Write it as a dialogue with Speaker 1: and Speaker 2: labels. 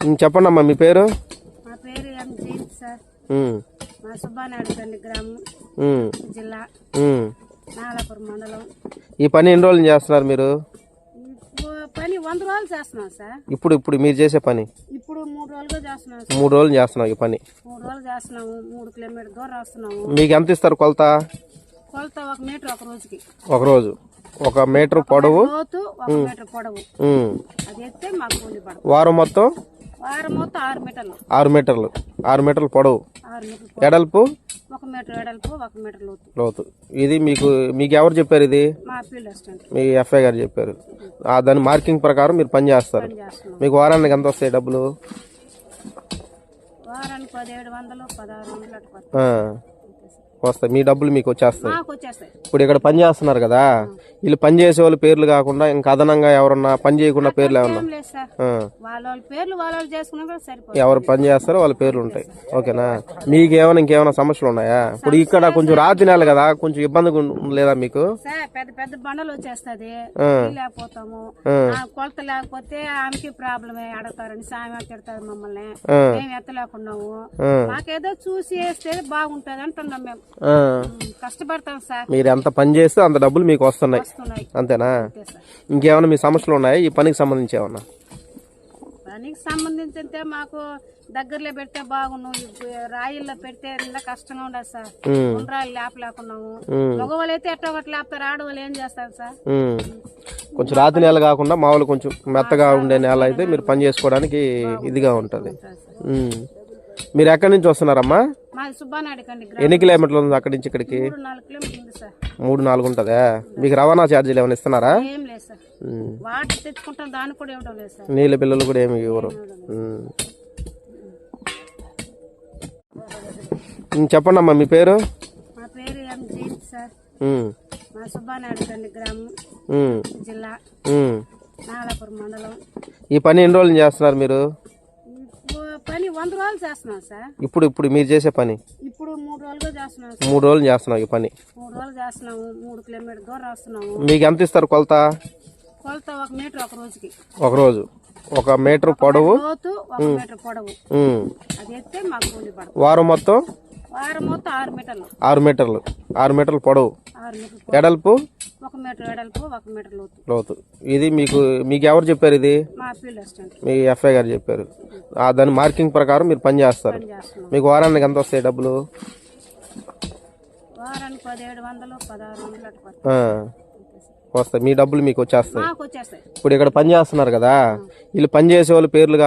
Speaker 1: ఉమ్, చెప్పండి అమ్మా మీ పేరు?
Speaker 2: మా పేరు ఎం జైన్ సార్.
Speaker 1: ఉమ్,
Speaker 2: మా సుబ్బానాయుడు తండ్రి గ్రామం
Speaker 1: ఉమ్,
Speaker 2: జిల్లా
Speaker 1: ఉమ్.
Speaker 2: నాగలాపురం మండలం.
Speaker 1: ఈ పని ఎన్ని రోజులు చేస్తున్నారు మీరు?
Speaker 2: ఇప్పుడు పని వంద రోజులు చేస్తున్నాం సార్.
Speaker 1: ఇప్పుడు ఇప్పుడు మీరు చేసే పని?
Speaker 2: ఇప్పుడు మూడు రోజులుగా చేస్తున్నాం సార్.
Speaker 1: మూడు రోజులు చేస్తున్నాం ఈ పని.
Speaker 2: మూడు రోజులు చేస్తున్నాము మూడు కిలోమీటర్ దూరం వస్తున్నాము.
Speaker 1: మీకు ఎంత ఇస్తారు కొలత?
Speaker 2: కొలత ఒక మీటర్ ఒక రోజుకి.
Speaker 1: ఒక రోజు. ఒక మీటర్ పొడవు?
Speaker 2: లోతు ఒక మీటర్ పొడవు.
Speaker 1: ఉమ్.
Speaker 2: అది ఎత్తే మాకు కూలి పడదు.
Speaker 1: వారం మొత్తం
Speaker 2: వారం మొత్తం? ఆరు మీటర్లు.
Speaker 1: ఆరు మీటర్లు. పొడవు. ఎడల్పు?
Speaker 2: ఒక మీటర్ వెడల్పు ఒక మీటర్ లోతు.
Speaker 1: లోతు. ఇది మీకు మీకు ఎవరు చెప్పారు ఇది?
Speaker 2: మా
Speaker 1: ఎఫ్ఐ గారు చెప్పారు. దాని మార్కింగ్ ప్రకారం మీరు పని చేస్తారు. మీకు వారానికి ఎంత వస్తాయి డబ్బులు?
Speaker 2: వారానికి పదిహేడు వందలు పదహారు వందలు
Speaker 1: వస్తాయి. మీ డబ్బులు మీకు వచ్చేస్తాయి. ఇప్పుడు ఇక్కడ పని చేస్తున్నారు కదా వీళ్ళు పని చేసే వాళ్ళ పేర్లు కాకుండా ఇంకా అదనంగా ఎవరన్నా పని చేయకుండా పేర్లు ఏమన్నా? ఎవరు పని చేస్తారో వాళ్ళ పేర్లు ఉంటాయి. ఓకేనా? మీకు ఏమైనా ఇంకేమైనా సమస్యలు ఉన్నాయా? ఇప్పుడు ఇక్కడ కొంచెం రాతి నెల కదా కొంచెం ఇబ్బందిగా ఉం- లేదా మీకు?
Speaker 2: సార్ పెద్ద పెద్ద బండలు వచ్చేస్తది.
Speaker 1: ఆ.
Speaker 2: లేకపోతాము. కొలత లేకపోతే ఆమెకి ప్రాబ్లమే అడగతారని సాయం తిడతారు మమ్మల్ని. మేము ఎత్తలేకున్నాము. మాకేదో చూసి వేస్తే బాగుంటది అంటున్నాం మేము. కష్టపడతాం సార్.
Speaker 1: మీరు ఎంత పని చేస్తే అంత డబ్బులు మీకు వస్తున్నాయి. అంతేనా? ఇంకేమైనా మీ సమస్యలు ఉన్నాయా? ఈ పనికి సంబంధించి ఏమన్నా?
Speaker 2: పనికి సంబంధించి మాకు దగ్గరలో పెడితే బాగున్నాం రాయిల్లో పెడితే ఎంత కష్టంగా ఉండదు సార్. ఉండ్రాయిలు లేపలేకున్నాము.
Speaker 1: ఉమ్.
Speaker 2: మగవాళ్ళు అయితే ఎట్టో ఒకటి లేపుతారు ఆడవాళ్ళు ఏం చేస్తారు సార్.
Speaker 1: కొంచెం రాతి నేల కాకుండా మామూలు కొంచెం మెత్తగా ఉండే నేల అయితే మీరు పని చేసుకోవడానికి ఇదిగా ఉంటుంది. మీరు ఎక్కడి నుంచి వస్తున్నారమ్మా?
Speaker 2: మాది
Speaker 1: ఎన్ని కిలోమీటర్లు ఉంది అక్కడి నుంచి ఇక్కడికి?
Speaker 2: మూడు నాలుగు కిలోమీటర్లు ఉంది సార్.
Speaker 1: మూడు నాలుగు ఉంటుందా? మీకు రవాణా ఛార్జీలు ఏమైనా ఇస్తున్నారా?
Speaker 2: ఏం లేదు సార్.
Speaker 1: ఉమ్.
Speaker 2: వాటర్ తెచ్చుకుంటాం దానికి కూడా ఇవ్వడం లేదు సార్.
Speaker 1: నీళ్ళ బిల్లులు కూడా ఏమి ఇవ్వరు. ఉమ్. ఉమ్, చెప్పండి అమ్మా మీ పేరు?
Speaker 2: మా పేరు ఎం జైన్ సార్.
Speaker 1: ఉమ్.
Speaker 2: మా సుబ్బానాయుడు కండి గ్రామం
Speaker 1: ఉమ్.
Speaker 2: జిల్లా
Speaker 1: ఉమ్.
Speaker 2: నాగలాపురం మండలం.
Speaker 1: ఈ పని ఎన్ని రోజులు చేస్తున్నారు మీరు?
Speaker 2: వంద రోజులు చేస్తున్నాం సార్.
Speaker 1: ఇప్పుడు ఇప్పుడు మీరు చేసే పని?
Speaker 2: ఇప్పుడు మూడు రోజులుగా చేస్తున్నాం సార్.
Speaker 1: మూడు రోజులు చేస్తున్నాం ఈ పని.
Speaker 2: మూడు రోజులు చేస్తున్నాము మూడు కిలోమీటర్ దూరం వస్తున్నాము.
Speaker 1: మీకు ఎంత ఇస్తారు కొలత?
Speaker 2: కొలత ఒక మీటర్ ఒక రోజుకి.
Speaker 1: ఒక రోజు. ఒక మీటర్ పొడవు?
Speaker 2: లోతు ఒక మీటర్ పొడవు.
Speaker 1: ఉమ్.
Speaker 2: అది ఎత్తే మాకు కూలి పడదు.
Speaker 1: వారం మొత్తం?
Speaker 2: వారం మొత్తం ఆరు మీటర్లు.
Speaker 1: ఆరు మీటర్లు. ఆరు మీటర్లు పొడవు.
Speaker 2: ఆరు మీటర్లు పొడవు.
Speaker 1: ఎడల్పు?
Speaker 2: ఒక మీటర్ వెడల్పు ఒక మీటర్ లోతు.
Speaker 1: లోతు. ఇది మీకు మీకు ఎవరు చెప్పారు ఇది?
Speaker 2: మా ఫీల్డ్ అసిస్టెంట్
Speaker 1: మీ ఎఫ్ఐ గారు చెప్పారు. ఆ దాని మార్కింగ్ ప్రకారం మీరు పని చేస్తారు. మీకు వారానికి ఎంత వస్తాయి డబ్బులు? వస్తాయి. మీ డబ్బులు మీకు వచ్చేస్తాయి.
Speaker 2: మాకు వచ్చేస్తాయి.
Speaker 1: ఇప్పుడు ఇక్కడ పని చేస్తున్నారు కదా. వీళ్ళు పని చేసే వాళ్ళ పేర్లు